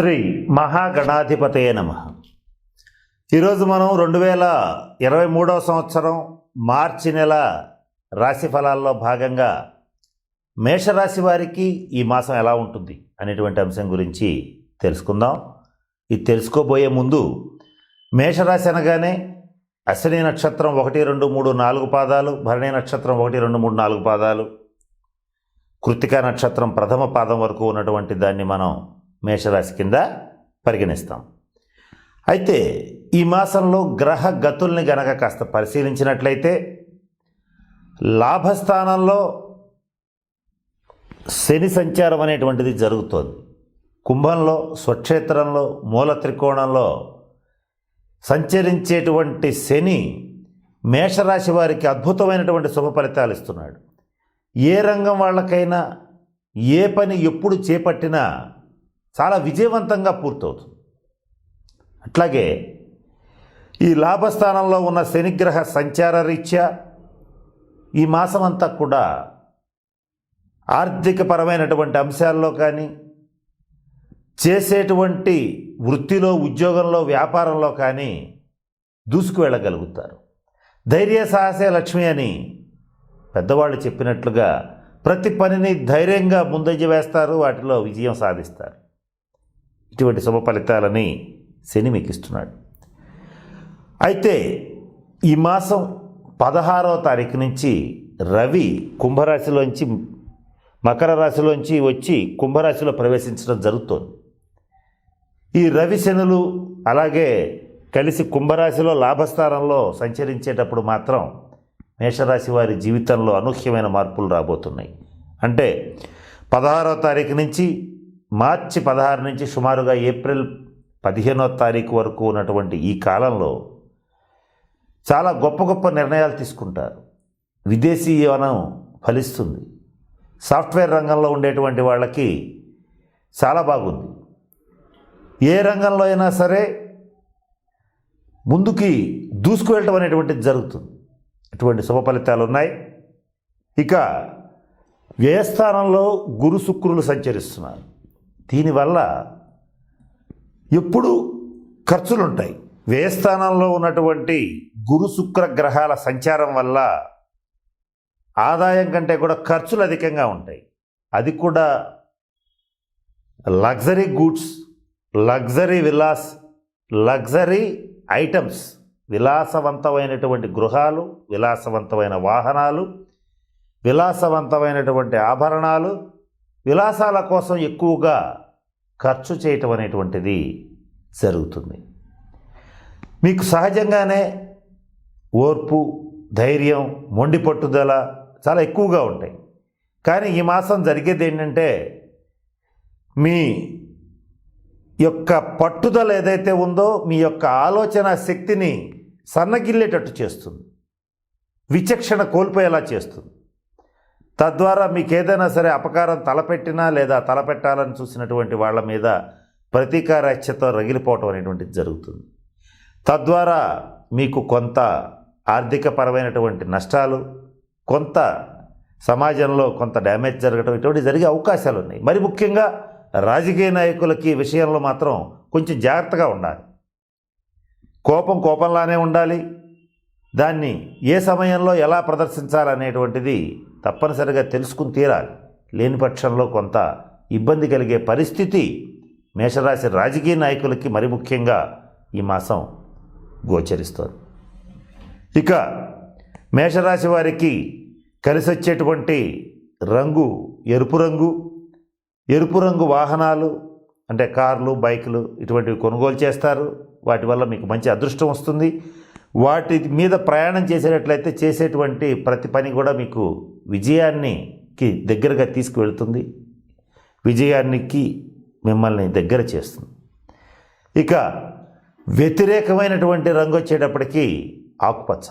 శ్రీ మహాగణాధిపతయ నమ. ఈరోజు మనం రెండు వేల ఇరవై మూడవ సంవత్సరం మార్చి నెల రాశి ఫలాల్లో భాగంగా మేషరాశి వారికి ఈ మాసం ఎలా ఉంటుంది అనేటువంటి అంశం గురించి తెలుసుకుందాం. ఇది తెలుసుకోబోయే ముందు మేషరాశి అనగానే అశ్విని నక్షత్రం ఒకటి రెండు మూడు నాలుగు పాదాలు భరణి నక్షత్రం ఒకటి రెండు మూడు నాలుగు పాదాలు కృతికా నక్షత్రం ప్రథమ పాదం వరకు ఉన్నటువంటి దాన్ని మనం మేషరాశి కింద పరిగణిస్తాం. అయితే ఈ మాసంలో గ్రహ గతుల్ని గనక కాస్త పరిశీలించినట్లయితే లాభస్థానంలో శని సంచారం అనేటువంటిది జరుగుతోంది. కుంభంలో స్వక్షేత్రంలో మూల త్రికోణంలో సంచరించేటువంటి శని మేషరాశి వారికి అద్భుతమైనటువంటి శుభ ఫలితాలు ఇస్తున్నాడు. ఏ రంగం వాళ్ళకైనా ఏ పని ఎప్పుడు చేపట్టినా చాలా విజయవంతంగా పూర్తవుతుంది. అట్లాగే ఈ లాభస్థానంలో ఉన్న శనిగ్రహ సంచార రీత్యా ఈ మాసం అంతా కూడా ఆర్థికపరమైనటువంటి అంశాల్లో కానీ చేసేటువంటి వృత్తిలో ఉద్యోగంలో వ్యాపారంలో కానీ దూసుకు వెళ్ళగలుగుతారు ధైర్య సాహసే లక్ష్మి అని పెద్దవాళ్ళు చెప్పినట్లుగా ప్రతి పనిని ధైర్యంగా ముందంజ వేస్తారు వాటిలో విజయం సాధిస్తారు. ఇటువంటి శుభ ఫలితాలని శని మీకు ఇస్తున్నాడు అయితే ఈ మాసం పదహారవ తారీఖు నుంచి రవి కుంభరాశిలోంచి మకర రాశిలోంచి వచ్చి కుంభరాశిలో ప్రవేశించడం జరుగుతోంది. ఈ రవి శనులు అలాగే కలిసి కుంభరాశిలో లాభస్థానంలో సంచరించేటప్పుడు మాత్రం మేషరాశి వారి జీవితంలో అనూహ్యమైన మార్పులు రాబోతున్నాయి. అంటే పదహారవ తారీఖు నుంచి మార్చి పదహారు నుంచి సుమారుగా ఏప్రిల్ పదిహేనో తారీఖు వరకు ఉన్నటువంటి ఈ కాలంలో చాలా గొప్ప గొప్ప నిర్ణయాలు తీసుకుంటారు. విదేశీయోనం ఫలిస్తుంది. సాఫ్ట్వేర్ రంగంలో ఉండేటువంటి వాళ్ళకి చాలా బాగుంది. ఏ రంగంలో అయినా సరే ముందుకి దూసుకు వెళ్ళటం అనేటువంటిది జరుగుతుంది. ఇటువంటి శుభ ఫలితాలు ఉన్నాయి. ఇక వ్యయస్థానంలో గురు శుక్రులు సంచరిస్తున్నారు. దీనివల్ల ఎప్పుడూ ఖర్చులు ఉంటాయి వ్యయస్థానంలో ఉన్నటువంటి గురు శుక్ర గ్రహాల సంచారం వల్ల ఆదాయం కంటే కూడా ఖర్చులు అధికంగా ఉంటాయి. అది కూడా లగ్జరీ గూడ్స్ లగ్జరీ విలాస్ లగ్జరీ ఐటమ్స్ విలాసవంతమైనటువంటి గృహాలు విలాసవంతమైన వాహనాలు విలాసవంతమైనటువంటి ఆభరణాలు విలాసాల కోసం ఎక్కువగా ఖర్చు చేయటం అనేటువంటిది జరుగుతుంది. మీకు సహజంగానే ఓర్పు ధైర్యం మొండి పట్టుదల చాలా ఎక్కువగా ఉంటాయి. కానీ ఈ మాసం జరిగేది ఏంటంటే మీ యొక్క పట్టుదల ఏదైతే ఉందో మీ యొక్క ఆలోచన శక్తిని సన్నగిల్లేటట్టు చేస్తుంది. విచక్షణ కోల్పోయేలా చేస్తుంది. తద్వారా మీకు ఏదైనా సరే అపకారం తలపెట్టినా లేదా తలపెట్టాలని చూసినటువంటి వాళ్ళ మీద ప్రతీకారాచ్యతో రగిలిపోవటం అనేటువంటిది జరుగుతుంది. తద్వారా మీకు కొంత ఆర్థికపరమైనటువంటి నష్టాలు కొంత సమాజంలో కొంత డ్యామేజ్ జరగడం ఇటువంటి జరిగే అవకాశాలు ఉన్నాయి. మరి ముఖ్యంగా రాజకీయ నాయకులకి విషయంలో మాత్రం కొంచెం జాగ్రత్తగా ఉండాలి. కోపం కోపంలానే ఉండాలి. దాన్ని ఏ సమయంలో ఎలా ప్రదర్శించాలనేటువంటిది తప్పనిసరిగా తెలుసుకుని తీరాలి. లేని పక్షంలో కొంత ఇబ్బంది కలిగే పరిస్థితి మేషరాశి రాజకీయ నాయకులకి మరి ముఖ్యంగా ఈ మాసం గోచరిస్తుంది. ఇక మేషరాశి వారికి కలిసి వచ్చేటువంటి రంగు ఎరుపు రంగు ఎరుపు రంగు వాహనాలు అంటే కార్లు బైకులు ఇటువంటివి కొనుగోలు చేస్తారు. వాటి వల్ల మీకు మంచి అదృష్టం వస్తుంది. వాటి మీద ప్రయాణం చేసేటట్లయితే చేసేటువంటి ప్రతి పని కూడా మీకు విజయానికి దగ్గరగా తీసుకువెళ్తుంది. విజయానికి మిమ్మల్ని దగ్గర చేస్తుంది. ఇక వ్యతిరేకమైనటువంటి రంగు వచ్చేటప్పటికీ ఆకుపచ్చ.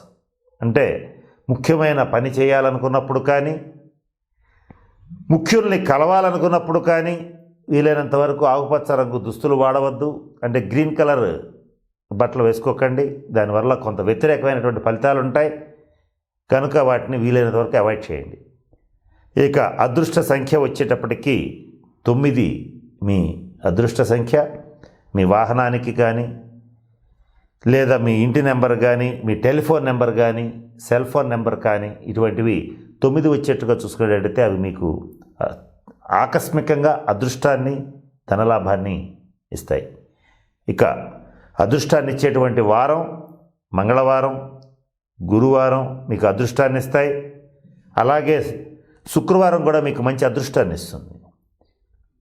అంటే ముఖ్యమైన పని చేయాలనుకున్నప్పుడు కానీ ముఖ్యుల్ని కలవాలనుకున్నప్పుడు కానీ వీలైనంత వరకు ఆకుపచ్చ రంగు దుస్తులు వాడవద్దు. అంటే గ్రీన్ కలర్ బట్టలు వేసుకోకండి. దానివల్ల కొంత వ్యతిరేకమైనటువంటి ఫలితాలు ఉంటాయి. కనుక వాటిని వీలైనంత వరకు అవాయిడ్ చేయండి. ఇక అదృష్ట సంఖ్య వచ్చేటప్పటికీ తొమ్మిది మీ అదృష్ట సంఖ్య. మీ వాహనానికి కానీ లేదా మీ ఇంటి నెంబర్ కానీ మీ టెలిఫోన్ నెంబర్ కానీ సెల్ ఫోన్ నెంబర్ కానీ ఇటువంటివి తొమ్మిది వచ్చేట్టుగా చూసుకునేటట్టయితే అవి మీకు ఆకస్మికంగా అదృష్టాన్ని ధనలాభాన్ని ఇస్తాయి. ఇక అదృష్టాన్ని ఇచ్చేటువంటి వారం మంగళవారం గురువారం మీకు అదృష్టాన్ని ఇస్తాయి. అలాగే శుక్రవారం కూడా మీకు మంచి అదృష్టాన్ని ఇస్తుంది.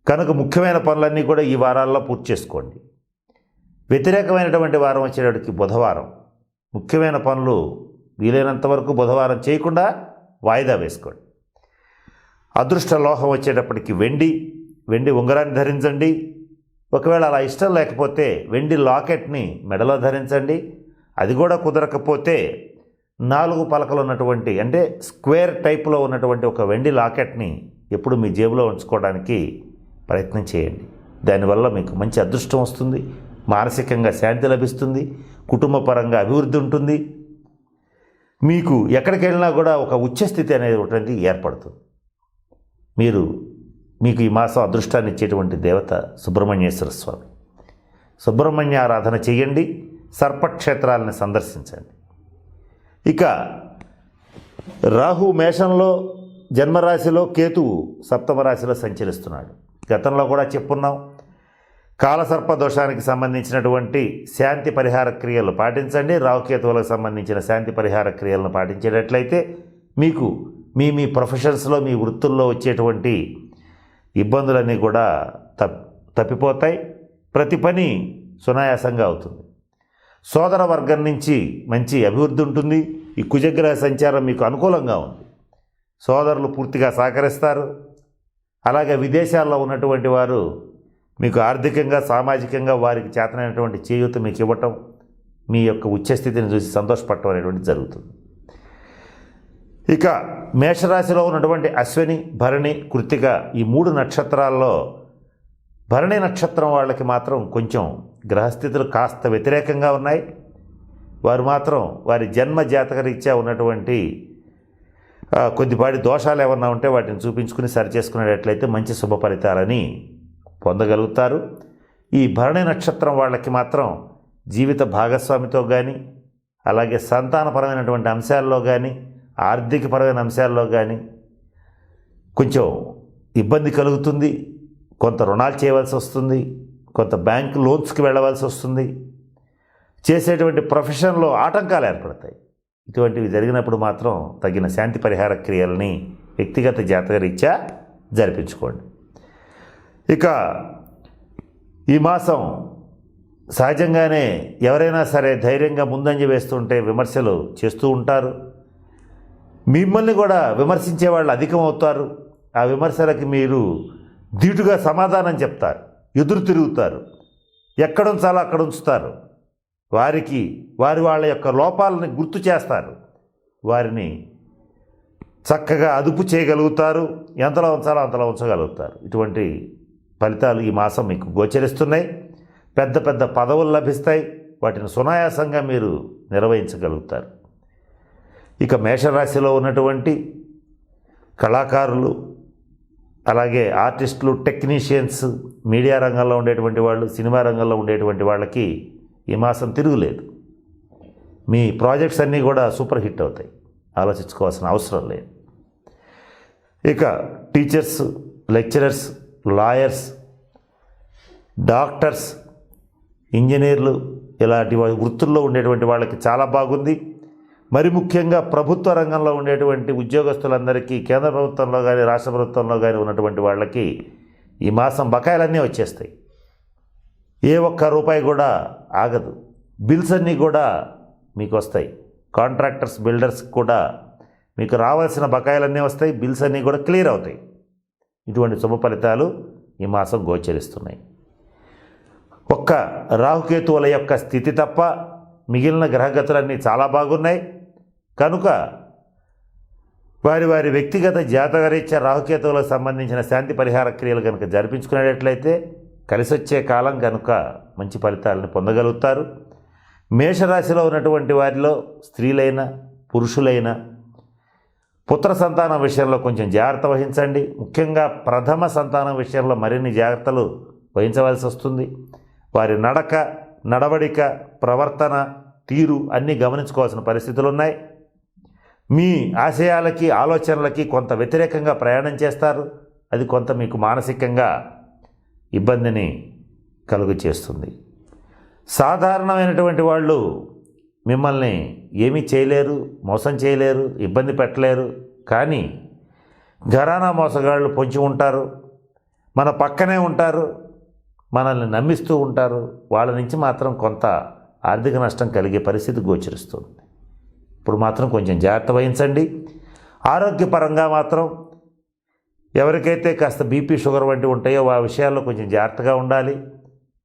కనుక ముఖ్యమైన పనులన్నీ కూడా ఈ వారాల్లో పూర్తి చేసుకోండి. వ్యతిరేకమైనటువంటి వారం వచ్చేటప్పటికి బుధవారం. ముఖ్యమైన పనులు వీలైనంత వరకు బుధవారం చేయకుండా వాయిదా వేసుకోండి. అదృష్ట లోహం వచ్చేటప్పటికి వెండి వెండి ఉంగరాన్ని ధరించండి. ఒకవేళ అలా ఇష్టం లేకపోతే వెండి లాకెట్ని మెడలో ధరించండి. అది కూడా కుదరకపోతే నాలుగు పలకలు ఉన్నటువంటి అంటే స్క్వేర్ టైప్లో ఉన్నటువంటి ఒక వెండి లాకెట్ని ఎప్పుడు మీ జేబులో ఉంచుకోవడానికి ప్రయత్నం చేయండి. దానివల్ల మీకు మంచి అదృష్టం వస్తుంది మానసికంగా శాంతి లభిస్తుంది కుటుంబపరంగా అభివృద్ధి ఉంటుంది. మీకు ఎక్కడికి వెళ్ళినా కూడా ఒక ఉచ్చస్థితి అనేది ఒకటి ఏర్పడుతుంది. మీరు మీకు ఈ మాసం అదృష్టాన్ని ఇచ్చేటువంటి దేవత సుబ్రహ్మణ్యేశ్వర స్వామి. సుబ్రహ్మణ్య ఆరాధన చేయండి సర్పక్షేత్రాలను సందర్శించండి. ఇక రాహు మేషంలో జన్మరాశిలో కేతువు సప్తమ రాశిలో సంచరిస్తున్నాడు. గతంలో కూడా చెప్పున్నాం కాలసర్ప దోషానికి సంబంధించినటువంటి శాంతి పరిహార క్రియలు పాటించండి. రావుకేతువులకు సంబంధించిన శాంతి పరిహార క్రియలను పాటించేటట్లయితే మీకు మీ మీ ప్రొఫెషన్స్లో మీ వృత్తుల్లో వచ్చేటువంటి ఇబ్బందులన్నీ కూడా తప్ తప్పిపోతాయి. ప్రతి పని సునాయాసంగా అవుతుంది. సోదర వర్గం నుంచి మంచి అభివృద్ధి ఉంటుంది. ఈ కుజగ్రహ సంచారం మీకు అనుకూలంగా ఉంది. సోదరులు పూర్తిగా సహకరిస్తారు. అలాగే విదేశాల్లో ఉన్నటువంటి వారు మీకు ఆర్థికంగా సామాజికంగా వారికి చేతనైనటువంటి చేయూత మీకు ఇవ్వటం మీ యొక్క ఉచ్చస్థితిని చూసి సంతోషపడటం అనేటువంటి జరుగుతుంది. ఇక మేషరాశిలో ఉన్నటువంటి అశ్విని భరణి కృతిక ఈ మూడు నక్షత్రాల్లో భరణి నక్షత్రం వాళ్ళకి మాత్రం కొంచెం గ్రహస్థితులు కాస్త వ్యతిరేకంగా ఉన్నాయి. వారు మాత్రం వారి జన్మ జాతకరీత్యా ఉన్నటువంటి కొద్దిపాటి దోషాలు ఏమన్నా ఉంటే వాటిని చూపించుకుని సరి చేసుకునేటట్లయితే మంచి శుభ ఫలితాలని పొందగలుగుతారు. ఈ భరణి నక్షత్రం వాళ్ళకి మాత్రం జీవిత భాగస్వామితో కానీ అలాగే సంతానపరమైనటువంటి అంశాల్లో కానీ ఆర్థికపరమైన అంశాల్లో కానీ కొంచెం ఇబ్బంది కలుగుతుంది. కొంత రుణాలు చేయవలసి వస్తుంది. కొంత బ్యాంక్ లోన్స్కి వెళ్ళవలసి వస్తుంది. చేసేటువంటి ప్రొఫెషన్లో ఆటంకాలు ఏర్పడతాయి. ఇటువంటివి జరిగినప్పుడు మాత్రం తగిన శాంతి పరిహార క్రియలని వ్యక్తిగత జాతక రీత్యా జరిపించుకోండి. ఇక ఈ మాసం సహజంగానే ఎవరైనా సరే ధైర్యంగా ముందంజ వేస్తుంటే విమర్శలు చేస్తూ ఉంటారు. మిమ్మల్ని కూడా విమర్శించే వాళ్ళు అధికం అవుతారు ఆ విమర్శలకి మీరు ధీటుగా సమాధానం చెప్తారు. ఎదురు తిరుగుతారు. ఎక్కడ ఉంచాలో అక్కడ ఉంచుతారు. వారికి వారి వాళ్ళ యొక్క లోపాలని గుర్తు చేస్తారు. వారిని చక్కగా అదుపు చేయగలుగుతారు. ఎంతలో ఉంచాలో అంతలో ఉంచగలుగుతారు. ఇటువంటి ఫలితాలు ఈ మాసం మీకు గోచరిస్తున్నాయి. పెద్ద పెద్ద పదవులు లభిస్తాయి. వాటిని సునాయాసంగా మీరు నిర్వహించగలుగుతారు. ఇక మేషరాశిలో ఉన్నటువంటి కళాకారులు అలాగే ఆర్టిస్టులు టెక్నీషియన్స్ మీడియా రంగంలో ఉండేటువంటి వాళ్ళు సినిమా రంగంలో ఉండేటువంటి వాళ్ళకి ఈ మాసం తిరుగులేదు. మీ ప్రాజెక్ట్స్ అన్నీ కూడా సూపర్ హిట్ అవుతాయి. ఆలోచించుకోవాల్సిన అవసరం లేదు. ఇక టీచర్స్ లెక్చరర్స్ లాయర్స్ డాక్టర్స్ ఇంజనీర్లు ఇలాంటి వృత్తుల్లో ఉండేటువంటి వాళ్ళకి చాలా బాగుంది. మరి ముఖ్యంగా ప్రభుత్వ రంగంలో ఉండేటువంటి ఉద్యోగస్తులందరికీ కేంద్ర ప్రభుత్వంలో కానీ రాష్ట్ర ప్రభుత్వంలో కానీ ఉన్నటువంటి వాళ్ళకి ఈ మాసం బకాయిలన్నీ వచ్చేస్తాయి. ఏ ఒక్క రూపాయి కూడా ఆగదు. బిల్స్ అన్నీ కూడా మీకు వస్తాయి. కాంట్రాక్టర్స్ బిల్డర్స్ కూడా మీకు రావాల్సిన బకాయిలన్నీ వస్తాయి. బిల్స్ అన్నీ కూడా క్లియర్ అవుతాయి. ఇటువంటి శుభ ఫలితాలు ఈ మాసం గోచరిస్తున్నాయి. ఒక్క రాహుకేతువుల యొక్క స్థితి తప్ప మిగిలిన గ్రహగతులన్నీ చాలా బాగున్నాయి. కనుక వారి వారి వ్యక్తిగత జాతకరీత్యా రాహుకేతువులకు సంబంధించిన శాంతి పరిహార క్రియలు కనుక జరిపించుకునేటట్లయితే కలిసొచ్చే కాలం కనుక మంచి ఫలితాలను పొందగలుగుతారు. మేషరాశిలో ఉన్నటువంటి వారిలో స్త్రీలైన పురుషులైన పుత్ర సంతానం విషయంలో కొంచెం జాగ్రత్త వహించండి. ముఖ్యంగా ప్రథమ సంతానం విషయంలో మరిన్ని జాగ్రత్తలు వహించవలసి వస్తుంది. వారి నడక నడవడిక ప్రవర్తన తీరు అన్నీ గమనించుకోవాల్సిన పరిస్థితులు ఉన్నాయి మీ ఆశయాలకి ఆలోచనలకి కొంత వ్యతిరేకంగా ప్రయాణం చేస్తారు. అది కొంత మీకు మానసికంగా ఇబ్బందిని కలుగు చేస్తుంది సాధారణమైనటువంటి వాళ్ళు మిమ్మల్ని ఏమీ చేయలేరు మోసం చేయలేరు ఇబ్బంది పెట్టలేరు. కానీ ఘరానా మోసగాళ్ళు పొంచి ఉంటారు. మన పక్కనే ఉంటారు. మనల్ని నమ్మిస్తూ ఉంటారు. వాళ్ళ నుంచి మాత్రం కొంత ఆర్థిక నష్టం కలిగే పరిస్థితి గోచరిస్తుంది. ఇప్పుడు మాత్రం కొంచెం జాగ్రత్త వహించండి. ఆరోగ్యపరంగా మాత్రం ఎవరికైతే కాస్త బీపీ షుగర్ వంటివి ఉంటాయో ఆ విషయాల్లో కొంచెం జాగ్రత్తగా ఉండాలి.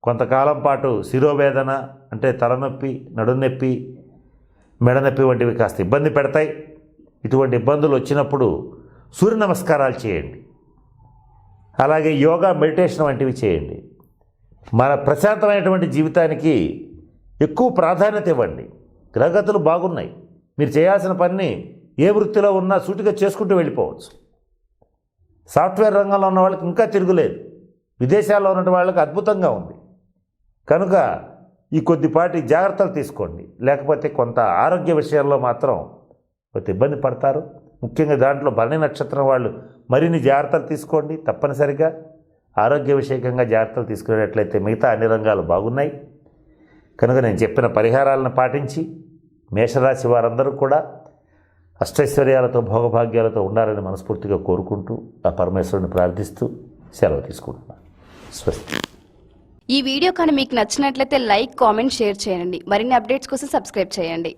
కొంతకాలం పాటు శిరోవేదన అంటే తలనొప్పి నడునొప్పి మెడనొప్పి వంటివి కాస్త ఇబ్బంది పెడతాయి. ఇటువంటి ఇబ్బందులు వచ్చినప్పుడు సూర్య నమస్కారాలు చేయండి. అలాగే యోగా మెడిటేషన్ వంటివి చేయండి. మన ప్రశాంతమైనటువంటి జీవితానికి ఎక్కువ ప్రాధాన్యత ఇవ్వండి. గ్రహగతులు బాగున్నాయి. మీరు చేయాల్సిన పని ఏ వృత్తిలో ఉన్నా సూటిగా చేసుకుంటూ వెళ్ళిపోవచ్చు. సాఫ్ట్వేర్ రంగంలో ఉన్న వాళ్ళకి ఇంకా తిరుగులేదు. విదేశాల్లో ఉన్న వాళ్ళకి అద్భుతంగా ఉంది. కనుక ఈ కొద్దిపాటి జాగ్రత్తలు తీసుకోండి. లేకపోతే కొంత ఆరోగ్య విషయాల్లో మాత్రం కొంత ఇబ్బంది పడతారు. ముఖ్యంగా దాంట్లో భరణి నక్షత్రం వాళ్ళు మరిన్ని జాగ్రత్తలు తీసుకోండి తప్పనిసరిగా. ఆరోగ్య విషయకంగా జాగ్రత్తలు తీసుకునేటట్లయితే మిగతా అన్ని రంగాలు బాగున్నాయి. కనుక నేను చెప్పిన పరిహారాలను పాటించి మేషరాశి వారందరూ కూడా అష్టైశ్వర్యాలతో భోగభాగ్యాలతో ఉండాలని మనస్ఫూర్తిగా కోరుకుంటూ ఆ పరమేశ్వరుని ప్రార్థిస్తూ సెలవు తీసుకుంటున్నాను. స్వస్తి. ఈ వీడియో కానీ మీకు నచ్చినట్లయితే లైక్ కామెంట్ షేర్ చేయండి. మరిన్ని అప్డేట్స్ కోసం సబ్స్క్రైబ్ చేయండి.